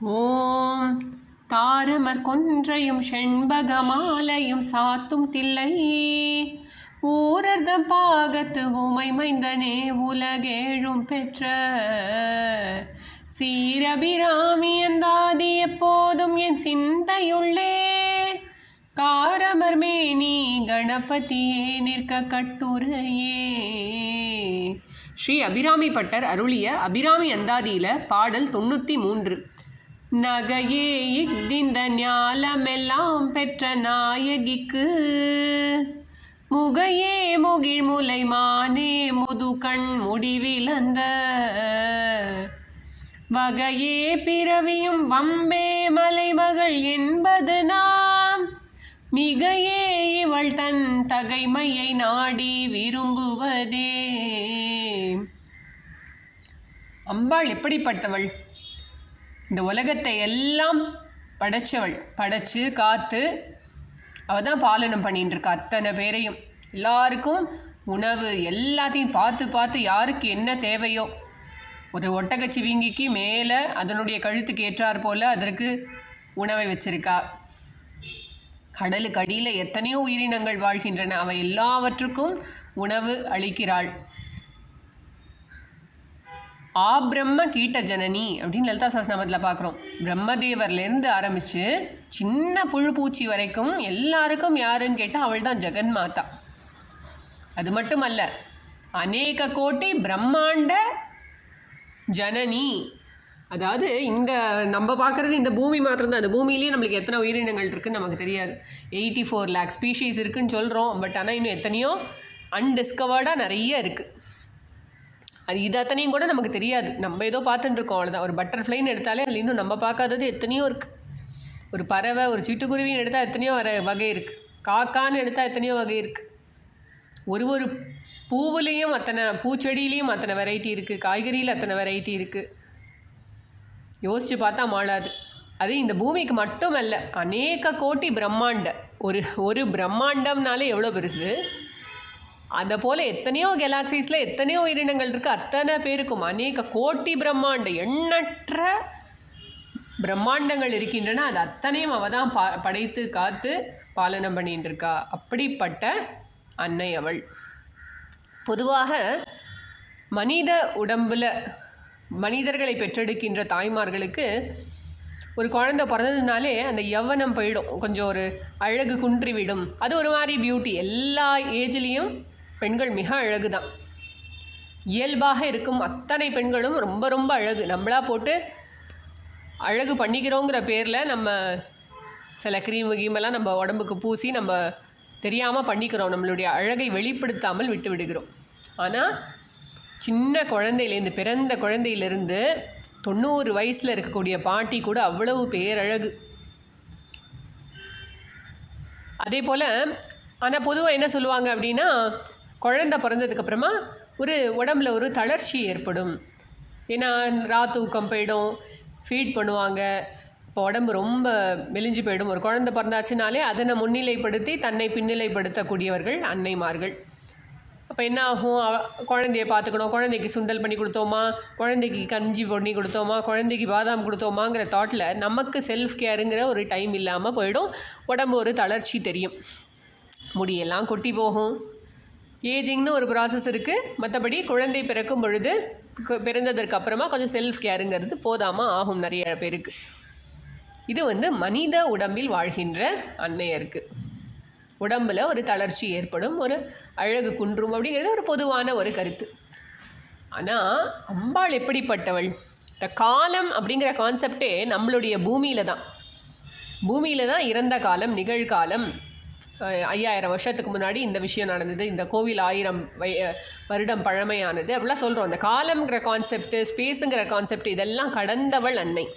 ஓம். தாரமர் கொன்றையும் செண்பக மாலையும் சாத்தும் தில்லை. ஊரர்த பாகத்து உமை மைந்தனே உலகேழும் பெற்ற. சீரபிராமி அந்தாதி எப்போதும் என் சிந்தையுள்ளே. காரமர் மேனி கணபதியே நிற்க கட்டுரையே. ஸ்ரீ அபிராமி பட்டர் அருளிய அபிராமி அந்தாதியில பாடல் தொண்ணூற்றி மூன்று. நகையே இஃதிந்த ஞாலமெல்லாம் பெற்ற நாயகிக்கு. முகையே முகிழ்முலை மானே முதுகண் முடிவிலந்த வகையே பிறவியும் வம்பே மலைமகள் என்பது நாம். மிகையே இவள் தன் தகைமையை நாடி விரும்புவதே. அம்பாள் எப்படிப்பட்டவள்? இந்த உலகத்தை எல்லாம் படைச்சவள் படைச்சு காத்து அவ தான் பாலனம் பண்ணிட்டு இருக்கா அத்தனை பேரையும். எல்லாருக்கும் உணவு எல்லாத்தையும் பார்த்து பார்த்து யாருக்கு என்ன தேவையோ. ஒரு ஒட்டகச்சிவிங்கிக்கு மேலே அதனுடைய கழுத்துக்கு ஏற்றார் போல அதற்கு உணவை வச்சிருக்கா. கடலுக்கு அடியில் எத்தனையோ உயிரினங்கள் வாழ்கின்றன. அவை எல்லாவற்றுக்கும் உணவு அளிக்கிறாள். ஆ பிரம்ம கீட்ட ஜனனி அப்படின்னு லலிதா சஹஸ்ரநாமத்தில் பார்க்குறோம். பிரம்மதேவர்லேருந்து ஆரம்பித்து சின்ன புழு பூச்சி வரைக்கும் எல்லாருக்கும் யாருன்னு கேட்டால் அவள் தான் ஜெகன் மாதா அது மட்டும் அல்ல அநேக கோட்டி பிரம்மாண்ட ஜனனி. அதாவது இந்த நம்ம பார்க்குறது இந்த பூமி மாத்திரம் தான் அந்த பூமியிலேயே நம்மளுக்கு எத்தனை உயிரினங்கள் இருக்குன்னு நமக்கு தெரியாது. எயிட்டி ஃபோர் லேக் ஸ்பீஷீஸ் இருக்குன்னு சொல்கிறோம் பட் ஆனால் இன்னும் எத்தனையோ அன்டிஸ்கவர்டாக நிறைய இருக்குது அது இது அத்தனையும் கூட நமக்கு தெரியாது. நம்ம ஏதோ பார்த்துட்டுருக்கோம் அவ்வளோதான் ஒரு பட்டர்ஃப்ளைன்னு எடுத்தாலே அதில் இன்னும் நம்ம பார்க்காதது எத்தனையோ இருக்குது ஒரு பறவை ஒரு சிட்டுக்குருவின்னு எடுத்தால் எத்தனையோ வர வகை இருக்குது காக்கான்னு எடுத்தால் எத்தனையோ வகை இருக்குது ஒரு ஒரு பூவுலேயும் அத்தனை பூச்செடியிலையும் அத்தனை வெரைட்டி இருக்குது காய்கறியில் அத்தனை வெரைட்டி இருக்குது யோசித்து பார்த்தா மாளாது. அது இந்த பூமிக்கு மட்டும் அநேக கோட்டி பிரம்மாண்ட ஒரு ஒரு பிரம்மாண்டம்னாலே எவ்வளோ பெருசு? அந்த போல் எத்தனையோ கெலாக்சிஸில் எத்தனையோ உயிரினங்கள் இருக்குது அத்தனை பேருக்கும் அநேக கோட்டி பிரம்மாண்ட எண்ணற்ற பிரம்மாண்டங்கள் இருக்கின்றன. அது அத்தனையும் அவள் தான் பா படைத்து காத்து பாலனம் பண்ணிட்டு இருக்கா அப்படிப்பட்ட அன்னை அவள். பொதுவாக மனித உடம்பில் மனிதர்களை பெற்றெடுக்கின்ற தாய்மார்களுக்கு ஒரு குழந்தை பிறந்ததுனாலே அந்த யவ்வனம் போயிடும். கொஞ்சம் ஒரு அழகு குன்றிவிடும். அது ஒரு மாதிரி பியூட்டி எல்லா ஏஜ்லேயும் பெண்கள் மிக அழகு தான் இயல்பாக இருக்கும் அத்தனை பெண்களும் ரொம்ப ரொம்ப அழகு. நம்மளா போட்டு அழகு பண்ணிக்கிறோங்கிற பேரில் நம்ம சில க்ரீம் கீமெல்லாம் நம்ம உடம்புக்கு பூசி நம்ம தெரியாமல் பண்ணிக்கிறோம். நம்மளுடைய அழகை வெளிப்படுத்தாமல் விட்டு விடுகிறோம். ஆனால் சின்ன குழந்தையிலேருந்து பிறந்த குழந்தையிலேருந்து தொண்ணூறு வயசில் இருக்கக்கூடிய பாட்டி கூட அவ்வளவு பேரழகு. அதே போல் ஆனால் பொதுவாக என்ன சொல்லுவாங்க அப்படின்னா குழந்தை பிறந்ததுக்கப்புறமா ஒரு உடம்புல ஒரு தளர்ச்சி ஏற்படும். ஏன்னா ரா தூக்கம் போயிடும் ஃபீட் பண்ணுவாங்க. இப்போ உடம்பு ரொம்ப மெலிஞ்சு போயிடும். ஒரு குழந்தை பிறந்தாச்சுனாலே அதனை முன்னிலைப்படுத்தி தன்னை பின்னிலைப்படுத்தக்கூடியவர்கள் அன்னைமார்கள். அப்போ என்ன ஆகும்? குழந்தைய பார்த்துக்கணும். குழந்தைக்கு சுண்டல் பண்ணி கொடுத்தோமா? குழந்தைக்கு கஞ்சி பண்ணி கொடுத்தோமா? குழந்தைக்கு பாதாம் கொடுத்தோமாங்கிற தாட்டில் நமக்கு செல்ஃப் கேருங்கிற ஒரு டைம் இல்லாமல் போயிடும். உடம்பு ஒரு தளர்ச்சி தெரியும். முடியெல்லாம் கொட்டி போகும். ஏஜிங்னு ஒரு ப்ராசஸ் இருக்குது மற்றபடி குழந்தை பிறக்கும் பொழுது பிறந்ததற்கு அப்புறமா கொஞ்சம் செல்ஃப் கேருங்கிறது போதாமல் ஆகும் நிறைய பேருக்கு. இது வந்து மனித உடம்பில் வாழ்கின்ற அன்னையருக்கு. உடம்பில் ஒரு தளர்ச்சி ஏற்படும் ஒரு அழகு குன்றும் அப்படிங்கிறது ஒரு பொதுவான ஒரு கருத்து. ஆனால் அம்பாள் எப்படிப்பட்டவள்? இந்த காலம் அப்படிங்கிற கான்செப்டே நம்மளுடைய பூமியில தான். பூமியில் தான் இறந்த காலம் நிகழ்காலம். ஐயாயிரம் வருஷத்துக்கு முன்னாடி இந்த விஷயம் நடந்தது. இந்த கோவில் ஆயிரம் வய வருடம் பழமையானது. அப்படிலாம் சொல்கிறோம் அந்த காலம்ங்கிற கான்செப்ட் ஸ்பேஸுங்கிற கான்செப்ட் இதெல்லாம் கடந்தவள் அன்னை.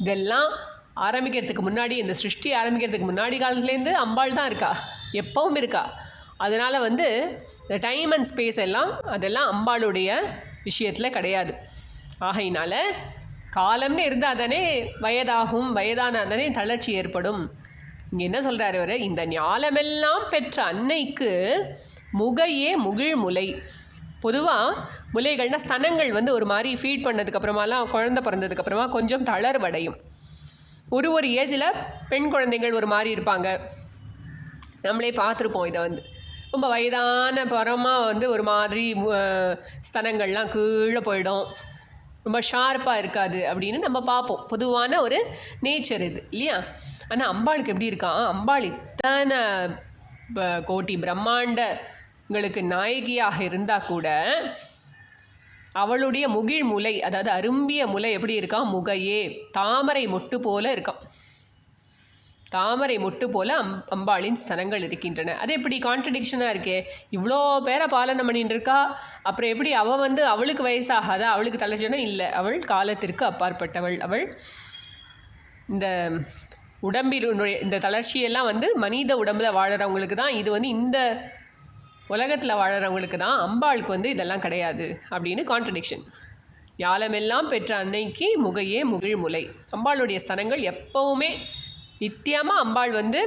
இதெல்லாம் ஆரம்பிக்கிறதுக்கு முன்னாடி இந்த சிருஷ்டி ஆரம்பிக்கிறதுக்கு முன்னாடி காலத்துலேருந்து அம்பாள் தான் இருக்கா. எப்பவும் இருக்கா. அதனால் வந்து இந்த டைம் அண்ட் ஸ்பேஸ் எல்லாம் அதெல்லாம் அம்பாளுடைய விஷயத்தில் கிடையாது. ஆகையினால காலம்னு இருந்தால் தானே வயதாகும் வயதானால் தானே தளர்ச்சி ஏற்படும். இங்கே என்ன சொல்கிறாரு அவர்? இந்த ஞாலமெல்லாம் பெற்ற அன்னைக்கு முகையே முகிழ் முலை. பொதுவாக முலைகள்னால் ஸ்தனங்கள் வந்து ஒரு மாதிரி ஃபீட் பண்ணதுக்கப்புறமாலாம் குழந்த பிறந்ததுக்கப்புறமா கொஞ்சம் தளர்வடையும். ஒரு ஒரு ஏஜில் பெண் குழந்தைகள் ஒரு மாதிரி இருப்பாங்க. நம்மளே பார்த்துருப்போம் இதை வந்து. ரொம்ப வயதான பரமாக வந்து ஒரு மாதிரி ஸ்தனங்கள்லாம் கீழே போயிடும். ரொம்ப ஷார்ப்பாக இருக்காது அப்படின்னு நம்ம பார்ப்போம். பொதுவான ஒரு நேச்சர் இது இல்லையா? ஆனால் அம்பாளுக்கு எப்படி இருக்கான் அம்பாள் இத்தனை கோட்டி பிரம்மாண்டங்களுக்கு நாயகியாக இருந்தால் கூட அவளுடைய முகிழ் முலை அதாவது அரும்பிய முலை எப்படி இருக்கான் முகையே தாமரை மொட்டு போல இருக்கான் தாமரை மொட்டு போல அம் அம்பாளின் ஸ்தனங்கள் இருக்கின்றன. அது எப்படி கான்ட்ரடிக்ஷனாக இருக்கே? இவ்வளோ பேரை பாலனம் பண்ணிட்டு இருக்கா அப்புறம் எப்படி அவள் வந்து அவளுக்கு வயசாகாதா? அவளுக்கு தலைச்சனா இல்லை. அவள் காலத்திற்கு அப்பாற்பட்டவள். அவள் இந்த உடம்பினுடைய இந்த தளர்ச்சியெல்லாம் வந்து மனித உடம்புல வாழறவங்களுக்கு தான். இது வந்து இந்த உலகத்தில் வாழறவங்களுக்கு தான். அம்பாளுக்கு வந்து இதெல்லாம் கிடையாது அப்படின்னு கான்ட்ரடிக்ஷன் ஞாலமெல்லாம் பெற்ற அன்னைக்கு முகையே முகிழ்முலை அம்பாளுடைய ஸ்தனங்கள் எப்பவுமே நித்தியமாக அம்பாள் வந்து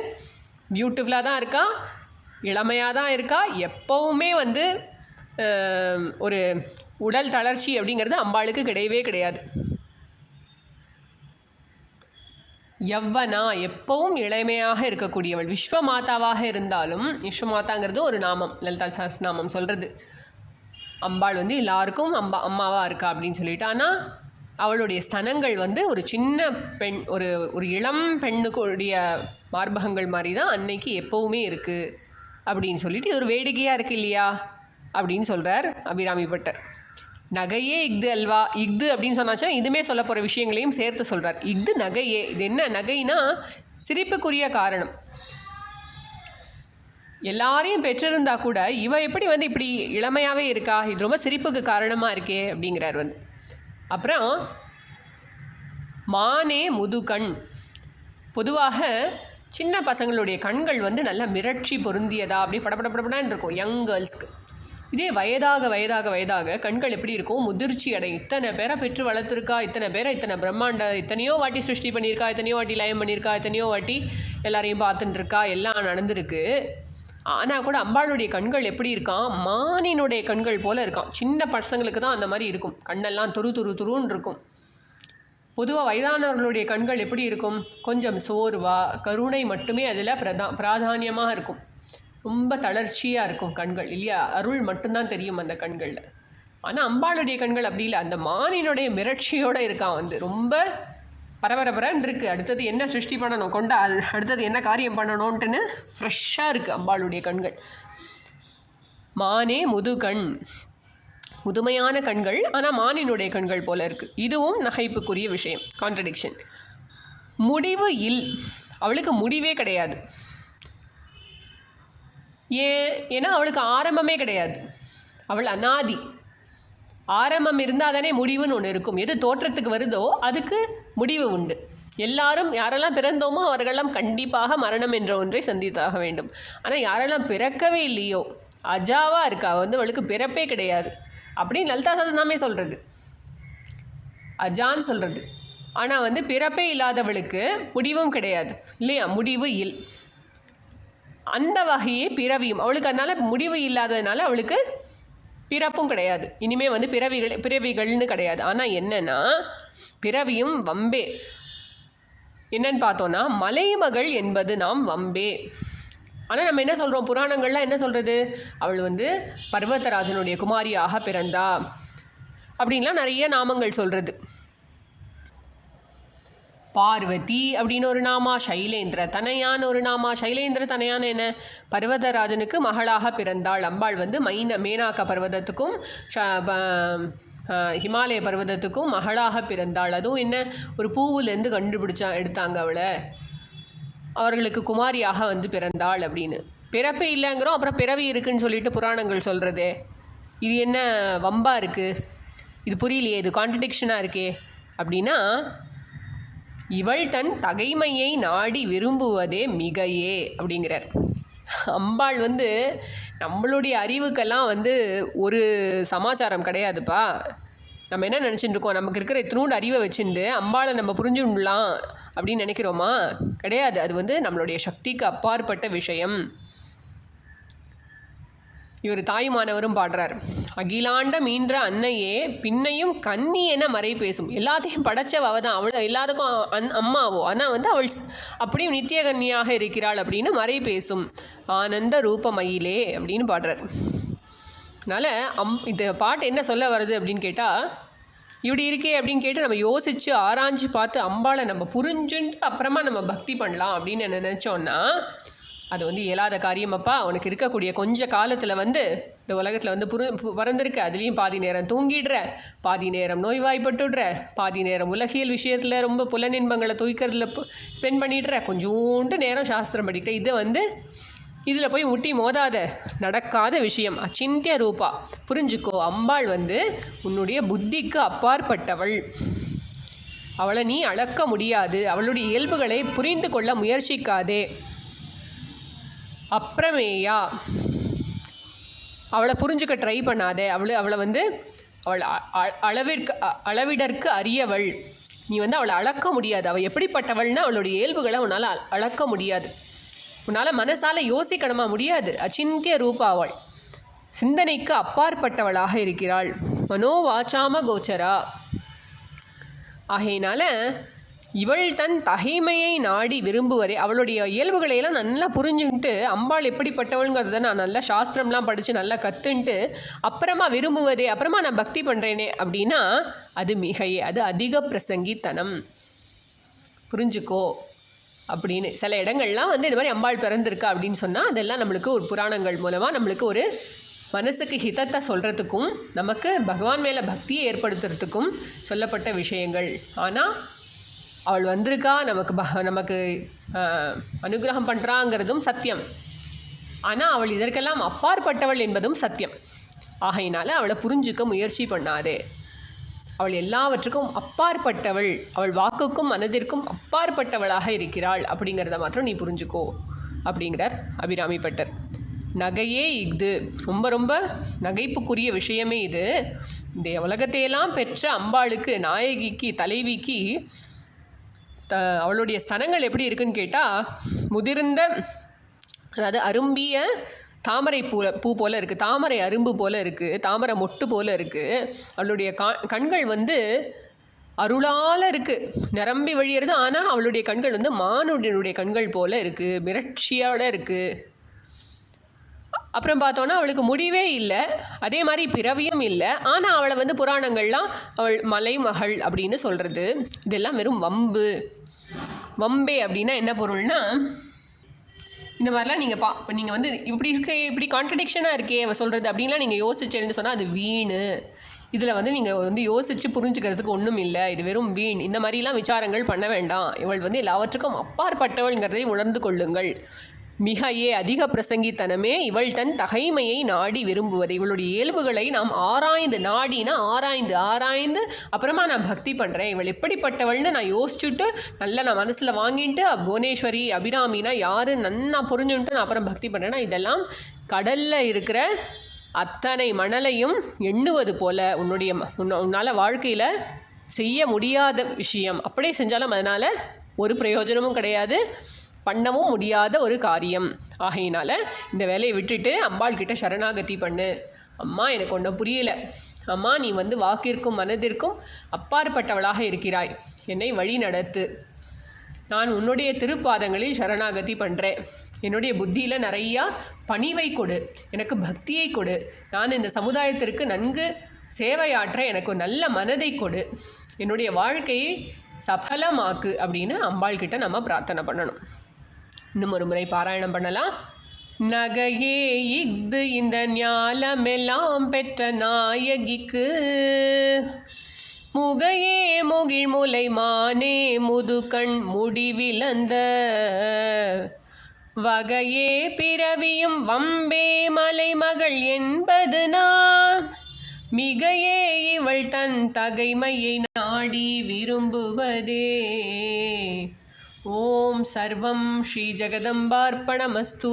பியூட்டிஃபுல்லாக தான் இருக்கா இளமையாக தான் இருக்கா எப்போவுமே வந்து ஒரு உடல் தளர்ச்சி அப்படிங்கிறது அம்பாளுக்கு கிடையவே கிடையாது. யவ்வனா எப்பவும் இளமையாக இருக்கக்கூடியவள் விஸ்வமாதாவாக இருந்தாலும் விஸ்வமாதாங்கிறது ஒரு நாமம் லலிதா சஹஸ்ரநாமம் சொல்கிறது அம்பாள் வந்து எல்லாருக்கும் அம்பா அம்மாவாக இருக்கா அப்படின்னு சொல்லிட்டு ஆனால் அவளுடைய ஸ்தனங்கள் வந்து ஒரு சின்ன பெண் ஒரு ஒரு இளம் பெண்ணுக்குடைய மார்பகங்கள் மாதிரி தான் அன்னைக்கு எப்போவுமே இருக்குது அப்படின்னு சொல்லிட்டு இது ஒரு வேடிக்கையாக இருக்கு இல்லையா? அப்படின்னு சொல்கிறார் அபிராமி பட்டர். நகையே இஃது அல்வா இஃது அப்படின்னு சொன்னாச்சுன்னா இதுமே சொல்ல போகிற விஷயங்களையும் சேர்த்து சொல்கிறார் இஃது நகையே இது என்ன நகைனா சிரிப்புக்குரிய காரணம். எல்லாரையும் பெற்றிருந்தா கூட இவ எப்படி வந்து இப்படி இளமையாகவே இருக்கா? இது ரொம்ப சிரிப்புக்கு காரணமாக இருக்கே அப்படிங்கிறார் வந்து. அப்புறம் மானே முதுகண். பொதுவாக சின்ன பசங்களுடைய கண்கள் வந்து நல்லா மிரட்சி பொருந்தியதா அப்படி படபட படபடன்னு இருக்கும் யங் கேர்ள்ஸ்க்கு. இதே வயதாக வயதாக வயதாக கண்கள் எப்படி இருக்கும் முதிர்ச்சி அடையும் இத்தனை பேரை பெற்று வளர்த்துருக்கா இத்தனை பேரை இத்தனை பிரம்மாண்ட இத்தனையோ வாட்டி சிருஷ்டி பண்ணியிருக்கா இத்தனையோ வாட்டி லயம் பண்ணியிருக்கா இத்தனையோ வாட்டி எல்லாரையும் பார்த்துட்டுருக்கா எல்லாம் நடந்திருக்கு. ஆனால் கூட அம்பாளுடைய கண்கள் எப்படி இருக்கான் மானினுடைய கண்கள் போல இருக்கான் சின்ன பசங்களுக்கு தான் அந்த மாதிரி இருக்கும். கண்ணெல்லாம் துரு துரு துருன்னு இருக்கும். பொதுவாக வயதானவர்களுடைய கண்கள் எப்படி இருக்கும்? கொஞ்சம் சோர்வாக கருணை மட்டுமே அதில் பிரதா பிராதானியமாக இருக்கும். ரொம்ப தளர்ச்சியாக இருக்கும் கண்கள் இல்லையா? அருள் மட்டும்தான் தெரியும் அந்த கண்களில். ஆனால் அம்பாளுடைய கண்கள் அப்படி இல்லை. அந்த மானினுடைய மிரட்சியோடு இருக்கான் வந்து. ரொம்ப பரபரப்புறன் இருக்குது அடுத்தது என்ன சிருஷ்டி பண்ணணும்? கொண்டா அடுத்தது என்ன காரியம் பண்ணணும்ட்டுன்னு ஃப்ரெஷ்ஷாக இருக்குது அம்பாளுடைய கண்கள். மானே முதுகண் முதுமையான கண்கள் ஆனால் மானினுடைய கண்கள் போல இருக்குது இதுவும் நகைப்புக்குரிய விஷயம். கான்ட்ரடிக்ஷன் முடிவு இல். அவளுக்கு முடிவே கிடையாது. ஏன்? ஏன்னா அவளுக்கு ஆரம்பமே கிடையாது. அவள் அனாதி. ஆரம்பம் இருந்தால் தானே முடிவுன்னு ஒன்று இருக்கும். எது தோற்றத்துக்கு வருதோ அதுக்கு முடிவு உண்டு. எல்லாரும் யாரெல்லாம் பிறந்தோமோ அவர்களெல்லாம் கண்டிப்பாக மரணம் என்ற ஒன்றை சந்தித்தாக வேண்டும். ஆனால் யாரெல்லாம் பிறக்கவே இல்லையோ அஜாவா இருக்கா? வந்து அவளுக்கு பிறப்பே கிடையாது. அப்படின்னு லலிதா சஹஸ்ரநாமே சொல்கிறது அஜான்னு சொல்கிறது ஆனால் வந்து பிறப்பே இல்லாதவளுக்கு முடிவும் கிடையாது. இல்லையா? முடிவு இல். அந்த வகையே பிறவியும். அவளுக்கு அதனால் முடிவு இல்லாததுனால அவளுக்கு பிறப்பும் கிடையாது. இனிமேல் வந்து பிறவிகள் பிறவிகள்னு கிடையாது. ஆனால் என்னென்னா பிறவியும் வம்பே. என்னன்னு பார்த்தோன்னா மலைமகள் என்பது நாம் வம்பே. ஆனால் நம்ம என்ன சொல்கிறோம் புராணங்கள்லாம் என்ன சொல்கிறது அவள் வந்து பர்வதராஜனுடைய குமாரியாக பிறந்தா. அப்படின்லாம் நிறைய நாமங்கள் சொல்கிறது பார்வதி அப்படின்னு ஒரு நாமா சைலேந்திர தனையான் ஒரு நாமா. சைலேந்திர தனையான் என்ன? பர்வதராஜனுக்கு மகளாக பிறந்தாள். அம்பாள் வந்து மைன மேனாக்க பர்வதத்துக்கும் ஷ- ஹிமாலய பர்வதத்துக்கும் மகளாக பிறந்தாள். அதுவும் என்ன ஒரு பூவுலேருந்து கண்டுபிடிச்சா எடுத்தாங்க அவளை. அவர்களுக்கு குமாரியாக வந்து பிறந்தாள் அப்படின்னு. பிறப்பே இல்லைங்கிறோம் அப்புறம் பிறவி இருக்குன்னு சொல்லிட்டு புராணங்கள் சொல்கிறதே இது என்ன வம்பாக இருக்குது இது புரியலையே இது கான்ட்ரடிக்ஷனாக இருக்கே. அப்படின்னா இவள் தன் தகைமையை நாடி விரும்புவதே மிகையே அப்படிங்கிறார். அம்பாள் வந்து நம்மளுடைய அறிவுக்கெல்லாம் வந்து ஒரு சமாச்சாரம் கிடையாதுப்பா. நம்ம என்ன நினச்சிட்டு இருக்கோம்? நமக்கு இருக்கிற இத்தினூண்டு அறிவை வச்சுட்டு அம்பாளை நம்ம புரிஞ்சுடலாம் அப்படின்னு நினைக்கிறோமா? கிடையாது. அது வந்து நம்மளுடைய சக்திக்கு அப்பாற்பட்ட விஷயம். இவர் தாயுமானவரும் பாடுறார். அகிலாண்ட மீன்ற அன்னையே பின்னையும் கன்னி என மறை பேசும். எல்லாத்தையும் படைச்சவ தான். அவள் எல்லாத்துக்கும் அன் அம்மாவோ. ஆனால் வந்து அவள் அப்படியும் நித்திய கன்னியாக இருக்கிறாள் அப்படின்னு மறை பேசும். ஆனந்த ரூபமயிலே அப்படின்னு பாடுறார். அதனால் அம் இந்த பாட்டு என்ன சொல்ல வருது அப்படின்னு கேட்டால் இப்படி இருக்கே அப்படின்னு கேட்டு நம்ம யோசித்து ஆராய்ஞ்சு பார்த்து அம்பாளை நம்ம புரிஞ்சுட்டு அப்புறமா நம்ம பக்தி பண்ணலாம் அப்படின்னு நினச்சோன்னா அது வந்து இயலாத காரியமப்பா உனக்கு இருக்கக்கூடிய கொஞ்ச காலத்தில் வந்து இந்த உலகத்தில் வந்து புரு பு- அதுலேயும் பாதி நேரம் தூங்கிடுற பாதி நேரம் நோய்வாய்ப்பட்டுடுற பாதி நேரம் உலகியல் விஷயத்தில் ரொம்ப புலநின்பங்களை தூக்கிறதுல ஸ்பெண்ட் பண்ணிடுற. கொஞ்சோண்டு நேரம் சாஸ்திரம் படிக்கிற. இதை வந்து இதில் போய் முட்டி மோதாத நடக்காத விஷயம். அச்சிந்திய ரூபா. புரிஞ்சுக்கோ அம்பாள் வந்து உன்னுடைய புத்திக்கு அப்பாற்பட்டவள். அவளை நீ அளக்க முடியாது. அவளுடைய இயல்புகளை புரிந்து கொள்ள முயற்சிக்காதே. அப்புறமேயா அவளை புரிஞ்சுக்க ட்ரை பண்ணாதே. அவளை அவளை வந்து அவள் அ- அளவிற்கு அ- அளவிடற்கு அரியவள். நீ வந்து அவளை அளக்க முடியாது. அவள் எப்படிப்பட்டவள்னா அவளுடைய இயல்புகளை உன்னால் அளக்க முடியாது. உன்னால் மனசால் யோசிக்கணுமா? முடியாது. அச்சிந்திய ரூபா அவள் சிந்தனைக்கு அப்பாற்பட்டவளாக இருக்கிறாள். மனோவாச்சாம கோச்சரா ஆகையினால இவள் தன் தகைமையை நாடி விரும்புவதே அவளுடைய இயல்புகளை எல்லாம் நல்லா புரிஞ்சுக்கிட்டு அம்பாள் எப்படிப்பட்டவளுங்கிறத நான் நல்லா சாஸ்திரம்லாம் படித்து நல்லா கற்றுன்ட்டு அப்புறமா விரும்புவதே அப்புறமா நான் பக்தி பண்ணுறேனே அப்படின்னா அது மிகையே அது அதிக பிரசங்கித்தனம். புரிஞ்சுக்கோ அப்படின்னு. சில இடங்கள்லாம் வந்து இந்த மாதிரி அம்பாள் பிறந்திருக்கா அப்படின்னு சொன்னால் அதெல்லாம் நம்மளுக்கு ஒரு புராணங்கள் மூலமாக நம்மளுக்கு ஒரு மனசுக்கு ஹிதத்தை சொல்கிறதுக்கும் நமக்கு பகவான் மேலே பக்தியை ஏற்படுத்துறதுக்கும் சொல்லப்பட்ட விஷயங்கள். ஆனால் அவள் வந்திருக்கா நமக்கு ப நமக்கு அனுகிரகம் பண்ணுறாங்கிறதும் சத்தியம். ஆனால் அவள் இதற்கெல்லாம் அப்பாற்பட்டவள் என்பதும் சத்தியம். ஆகையினால அவளை புரிஞ்சுக்க முயற்சி பண்ணாதே. அவள் எல்லாவற்றுக்கும் அப்பாற்பட்டவள் அவள் வாக்குக்கும் மனதிற்கும் அப்பாற்பட்டவளாக இருக்கிறாள் அப்படிங்கிறத மாத்திரம் நீ புரிஞ்சுக்கோ அப்படிங்கிறார் அபிராமி பட்டர். நகையே இது. ரொம்ப ரொம்ப நகைப்புக்குரிய விஷயமே இது. இந்த உலகத்தையெல்லாம் பெற்ற அம்பாளுக்கு நாயகிக்கு தலைவிக்கு த அவளுடைய ஸ்தனங்கள் எப்படி இருக்குன்னு கேட்டால் முதிர்ந்த அதாவது அரும்பிய தாமரை பூ பூ போல் இருக்குது தாமரை அரும்பு போல் இருக்குது தாமரை மொட்டு போல் இருக்குது அவளுடைய கா கண்கள் வந்து அருளால் இருக்குது நிரம்பி வழியிறது. ஆனால் அவளுடைய கண்கள் வந்து மானுடனுடைய கண்கள் போல் இருக்குது மிரட்சியோடு இருக்குது அப்புறம் பார்த்தோன்னா அவளுக்கு முடிவே இல்லை. அதே மாதிரி பிறவியும் இல்லை. ஆனால் அவளை வந்து புராணங்கள்லாம் அவள் மலைமகள் அப்படின்னு சொல்கிறது இதெல்லாம் வெறும் வம்பு. வம்பே அப்படின்னா என்ன பொருள்னா இந்த மாதிரிலாம் நீங்கள் பா இப்போ நீங்கள் வந்து இப்படி இருக்க இப்படி கான்ட்ரடிக்ஷனாக இருக்கே அவள் சொல்கிறது அப்படின்லாம் நீங்கள் யோசிச்சேன்னு சொன்னால் அது வீணு. இதில் வந்து நீங்கள் வந்து யோசித்து புரிஞ்சுக்கிறதுக்கு ஒன்றும் இல்லை. இது வெறும் வீண். இந்த மாதிரிலாம் விசாரங்கள் பண்ண வேண்டாம். இவள் வந்து எல்லாவற்றுக்கும் அப்பாற்பட்டவள்ங்கிறதை உணர்ந்து கொள்ளுங்கள். மிகையே அதிக பிரசங்கித்தனமே இவள் தன் தகைமையை நாடி விரும்புவது. இவளுடைய இயல்புகளை நாம் ஆராய்ந்து நாடினா ஆராய்ந்து ஆராய்ந்து அப்புறமா நான் பக்தி பண்ணுறேன் இவள் எப்படிப்பட்டவள்னு நான் யோசிச்சுட்டு நல்லா நான் மனசில் வாங்கிட்டு புவனேஸ்வரி அபிராமினா யாரு நன்னா புரிஞ்சுன்ட்டு நான் அப்புறம் பக்தி பண்ணுறேன்னா இதெல்லாம் கடலில் இருக்கிற அத்தனை மணலையும் எண்ணுவது போல உன்னுடைய ம- வாழ்க்கையில் செய்ய முடியாத விஷயம். அப்படியே செஞ்சாலும் அதனால் ஒரு பிரயோஜனமும் கிடையாது. பண்ணவும் முடியாத ஒரு காரியம். ஆகையினால இந்த வேலையை விட்டுட்டு அம்பாள் கிட்ட சரணாகதி பண்ணு. அம்மா எனக்கு ஒன்றும் புரியல. அம்மா நீ வந்து வாக்கிற்கும் மனதிற்கும் அப்பாற்பட்டவளாக இருக்கிறாய். என்னை வழி நடத்து. நான் உன்னுடைய திருப்பாதங்களில் சரணாகதி பண்ணுறேன் என்னுடைய புத்தியில் நிறையா பணிவை கொடு. எனக்கு பக்தியை கொடு. நான் இந்த சமுதாயத்திற்கு நன்கு சேவையாற்ற எனக்கு ஒரு நல்ல மனதை கொடு. என்னுடைய வாழ்க்கையை சபலமாக்கு அப்படின்னு அம்பாள் கிட்ட நம்ம பிரார்த்தனை பண்ணணும். இன்னும் ஒரு முறை பாராயணம் பண்ணலாம். நகையே இஃது இந்த ஞாலமெல்லாம் பெற்ற நாயகிக்கு. முகையே முகிழ் முலை மானே முதுகண் முடிவிலந்த வகையே பிறவியும் வம்பே மலைமகள் என்பது நான். மிகையே இவள் தன் தகைமையை நாடி விரும்புவதே. ॐ सर्वं श्रीजगदम्बार्पणमस्तु।